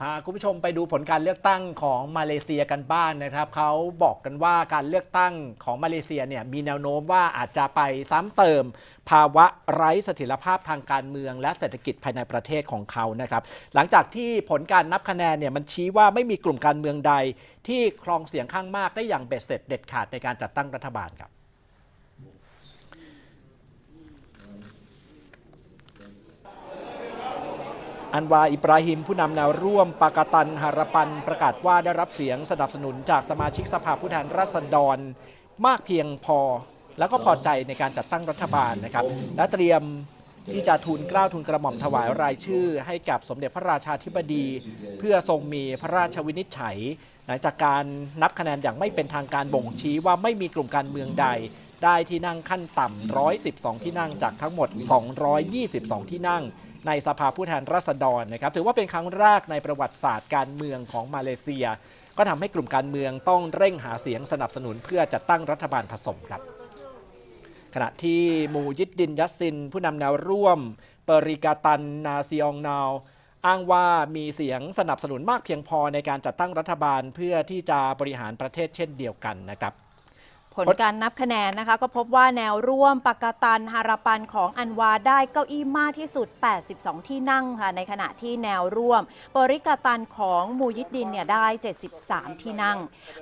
พาคุณผู้ชมไปดูผลการเลือกตั้งของมาเลเซียกันบ้างนนะครับเขาบอกกันว่าการเลือกตั้งของมาเลเซียเนี่ยมีแนวโน้มว่าอาจจะไปซ้ำเติม ภาวะไร้เสถียรภาพทางการเมืองและเศรษฐกิจภายในประเทศของเขานะครับ หลังจากที่ผลการนับคะแนนเนี่ยมันชี้ว่าไม่มีกลุ่มการเมืองใด ที่ครองเสียงข้างมากได้อย่างเบ็ดเสร็จเด็ดขาดในการจัดตั้งรัฐบาลครับ อันวาอิบราฮิมผู้นำแนวร่วมปากตันฮารปันประกาศว่าได้รับเสียงสนับสนุนจากสมาชิกสภาผู้แทนราษฎรมากเพียงพอ แล้วก็พอใจในการจัดตั้งรัฐบาลนะครับ และเตรียมที่จะทูลเกล้าทูลกระหม่อมถวายรายชื่อ ให้กับสมเด็จพระราชาธิบดี เพื่อทรงมีพระราชวินิจฉัย หลังจากการนับคะแนนอย่างไม่เป็นทางการบ่งชี้ว่าไม่มีกลุ่มการเมืองใด ได้ที่นั่งขั้นต่ำ112 ที่นั่งจากทั้งหมด 222 ที่นั่ง ในสภาผู้แทนราษฎรนะครับถือว่าเป็นครั้งแรกในประวัติศาสตร์การเมืองของมาเลเซีย ก็ทำให้กลุ่มการเมืองต้องเร่งหาเสียงสนับสนุนเพื่อจัดตั้งรัฐบาลผสมครับขณะที่มูยิดดินยัสซิน ผู้นำแนวร่วม เปริกาตันนาซีองนาวอ้างว่ามีเสียงสนับสนุนมากเพียงพอในการจัดตั้งรัฐบาลเพื่อที่จะบริหารประเทศเช่นเดียวกันนะครับ ผลการนับคะแนนนะคะ ก็พบว่าแนวร่วมปากาตันฮาราปันของอันวาได้เก้าอี้มากที่สุด 82 ที่นั่งค่ะ ในขณะที่แนวร่วมปริกาตันของมูยิดดินเนี่ยได้ 73 ที่นั่ง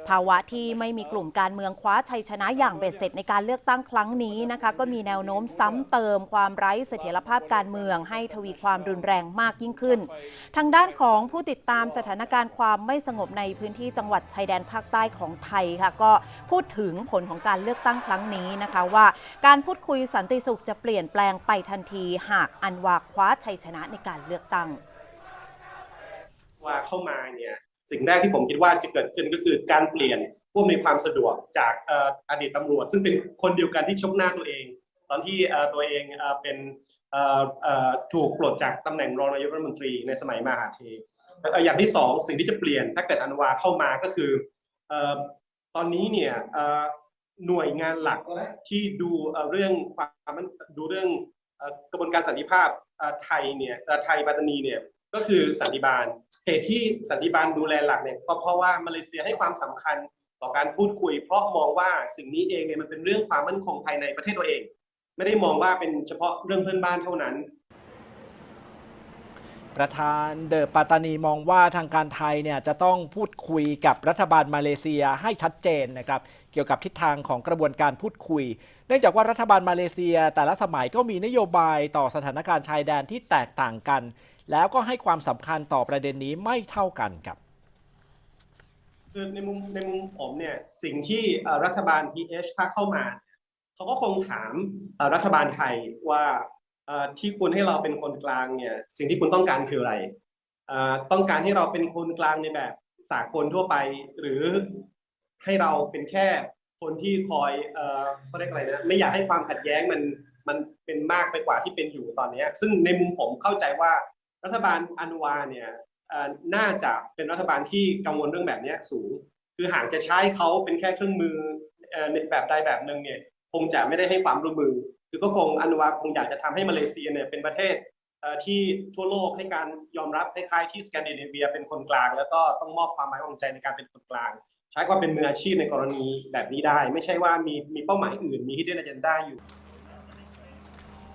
ภาวะที่ไม่มีกลุ่มการเมืองคว้าชัยชนะอย่างเบ็ดเสร็จในการเลือกตั้งครั้งนี้นะคะ ก็มีแนวโน้มซ้ำเติมความไร้เสถียรภาพการเมือง ให้ทวีความรุนแรงมากยิ่งขึ้น ทางด้านของผู้ติดตามสถานการณ์ความไม่สงบในพื้นที่จังหวัดชายแดนภาคใต้ของไทยค่ะ ก็พูดถึงผลของการเลือกตั้งครั้งนี้นะคะว่า การพูดคุยสันติสุขจะเปลี่ยนแปลงไปทันทีหากอันวาคว้าชัยชนะในการเลือกตั้งว่าเข้ามาเนี่ยสิ่งแรกที่ผมคิดว่าจะเกิดขึ้นก็คือการเปลี่ยนผู้อำนความสะดวกจากออดีตตำรวจ ซึ่งเป็นคนเดียวกันที่ชกหน้าตัวเอง ตอนที่ตัวเองเป็นถูกปลดจากตำแหน่งรองนายกรัฐมนตรีในสมัยมหาเทอย่างที่สองสิ่งที่จะเปลี่ยนถ้าเกิดอันวาเข้ามาก็คืออตอนนี้เนี่ย หน่วยงานหลักที่ดูเรื่องความดูเรื่องกระบวนการสันติภาพไทยเนี่ยไทยปัตตานีเนี่ยก็คือสันติบาลเหตุที่สันติบาลดูแลหลักเนี่ยก็เพราะว่ามาเลเซียให้ความสำคัญต่อการพูดคุย เพราะมองว่าสิ่งนี้เองเนี่ยมันเป็นเรื่องความมั่นคงภายในประเทศตัวเอง ไม่ได้มองว่าเป็นเฉพาะเรื่องเพื่อนบ้านเท่านั้น ประธานเดอปาตานีมองว่าทางการไทยเนี่ยจะต้องพูดคุยกับรัฐบาลมาเลเซียให้ชัดเจนนะครับเกี่ยวกับทิศทางของกระบวนการพูดคุย เนื่องจากว่ารัฐบาลมาเลเซีย แต่ละสมัยก็มีนโยบายต่อสถานการณ์ชายแดนที่แตกต่างกัน แล้วก็ให้ความสำคัญต่อประเด็นนี้ไม่เท่ากันครับคือในมุมในมุมผมเนี่ยสิ่งที่รัฐบาล PH ถ้าเข้ามา เขาก็คงถามรัฐบาลไทยว่า ที่คุณให้เราเป็นคนกลางเนี่ยสิ่งที่คุณต้องการคืออะไรต้องการให้เราเป็นคนกลางในแบบสากลทั่วไป หรือให้เราเป็นแค่คนที่คอยเอ่อเขาเรียกอะไรนะไม่อยากให้ความขัดแย้งมันมันเป็นมากไปกว่าที่เป็นอยู่ตอนนี้ซึ่งในมุมผมเข้าใจว่ารัฐบาลอันวาเนี่ยน่าจะเป็นรัฐบาลที่กังวลเรื่องแบบนี้สูง คือหากจะใช้เขาเป็นแค่เครื่องมือเอ่อในแบบใดแบบหนึ่งเนี่ยคงจะไม่ได้ให้ความร่วมมือ คือก็คงอนุวาคงอยากจะทำให้มาเลเซียเนี่ยเป็นประเทศที่ทั่วโลกให้การยอมรับคล้ายๆที่สแกนดิเนเวียเป็นคนกลาง แล้วก็ต้องมอบความไว้วางใจในการเป็นคนกลาง ใช้ความเป็นมืออาชีพในกรณีแบบนี้ได้ ไม่ใช่ว่ามีมีเป้าหมายอื่นมี hidden agenda อยู่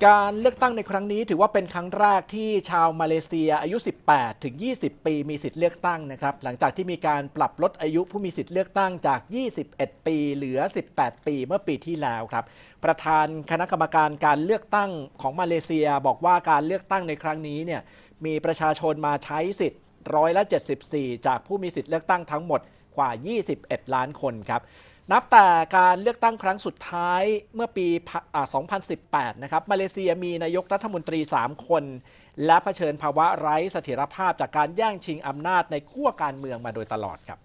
การเลือกตั้งในครั้งนี้ถือว่าเป็นครั้งแรกที่ชาวมาเลเซียอายุ 18 ถึง 20 ปีมีสิทธิ์เลือกตั้งนะครับ หลังจากที่มีการปรับลดอายุผู้มีสิทธิ์เลือกตั้งจาก 21 ปีเหลือ 18 ปีเมื่อปีที่แล้วครับ ประธานคณะกรรมการการเลือกตั้งของมาเลเซียบอกว่าการเลือกตั้งในครั้งนี้เนี่ยมีประชาชนมาใช้สิทธิ์ร้อยละ 74 จากผู้มีสิทธิ์เลือกตั้งทั้งหมดกว่า 21 ล้านคนครับ นับแต่การเลือกตั้งครั้งสุดท้ายเมื่อปี 2018 นะครับ มาเลเซียมีนายกรัฐมนตรี 3 คน และเผชิญภาวะไร้เสถียรภาพจากการแย่งชิงอำนาจในขั้วการเมืองมาโดยตลอดครับ